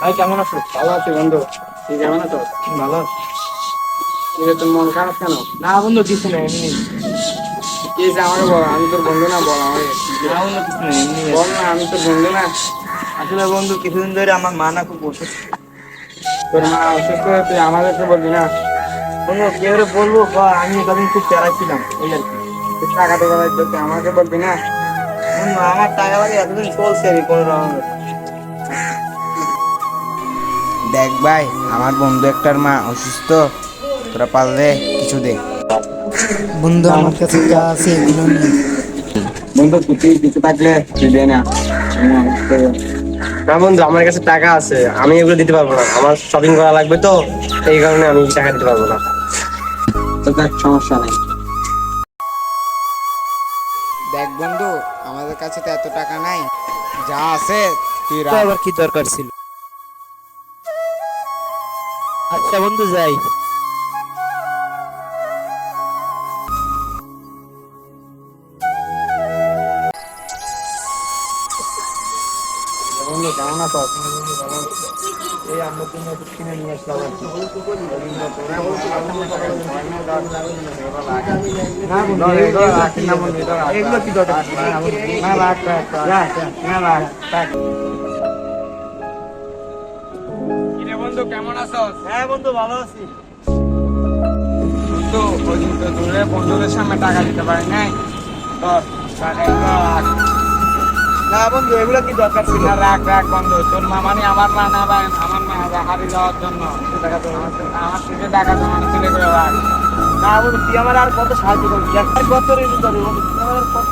ভাই কেমন আছো? ভালো আছি বন্ধু। তুই কেমন আছো? ভালো আছে। তোর মন খারাপ কেন? না বন্ধু কিছু নেই এমনি। কি যে আমাকে বল? আমি তোর বন্ধু না বল আমাকে। না বন্ধু কিছু নেই এমনি বল না আমি তোর বন্ধু না। আসলে বন্ধু কিছুদিন ধরে আমার মা না খুব অসুস্থ। তোর মা অসুস্থ তুই আমাদেরকে বলবি না। বন্ধু কেউ বলব? বা আমি এতদিন খুব প্যারা ছিলাম এই আর কি। টাকা টাকা আমাকে বলবি না। আমার টাকা লাগে এতদিন চলছে আর কোনো রকম দেখ ভাই আমার বন্ধু একটার মা অসুস্থ। তোরা পারলে কিছু দে। বন্ধু আমার কাছে যা আছে এগুলো নিয়ে বন্ধু তুই কিছু থাকলে তুই দে না। না বন্ধু আমার কাছে টাকা আছে। আমি এগুলো দিতে পারব না। আমার শপিং করা লাগবে তো এই কারণে আমি টাকা দিতে পারব না। তো দেখ সমস্যা নেই। দেখ বন্ধু আমাদের কাছে তো এত টাকা নাই। যা আছে তুই রাখ। আবার কি দরকার ছিল? আচ্ছা বন্ধু যাই। বন্ধু কেমন আছো? এই আমরা জন্য একটু কিনে নিয়ে আসলাম কি। বন্ধু এগুলো রাখ না বন্ধু এগুলো রাখ। এগুলো কি দরকার না, রাখ রাখ রাখ। না রাখ রাখ। বন্ধু কেমন আছো হ্যাঁ বন্ধু ভালো আছি। বন্ধু তো দূরে বন্ধুদের সামনে টাকা দিতে পারি নাই। তো টাকা না বন্ধু এগুলো কি দরকার ছিল? না রাখ রাখ বন্ধু তোর মামানি আমার মা না ভাই আমার মা হারিয়ে যাওয়ার জন্য। আমার থেকে টাকা জমানো ছেলে করে রাখ। না বন্ধু তুই আমার আর কত সাহায্য করবি? আর কত ঋণ করবি বন্ধু তুই আমার কত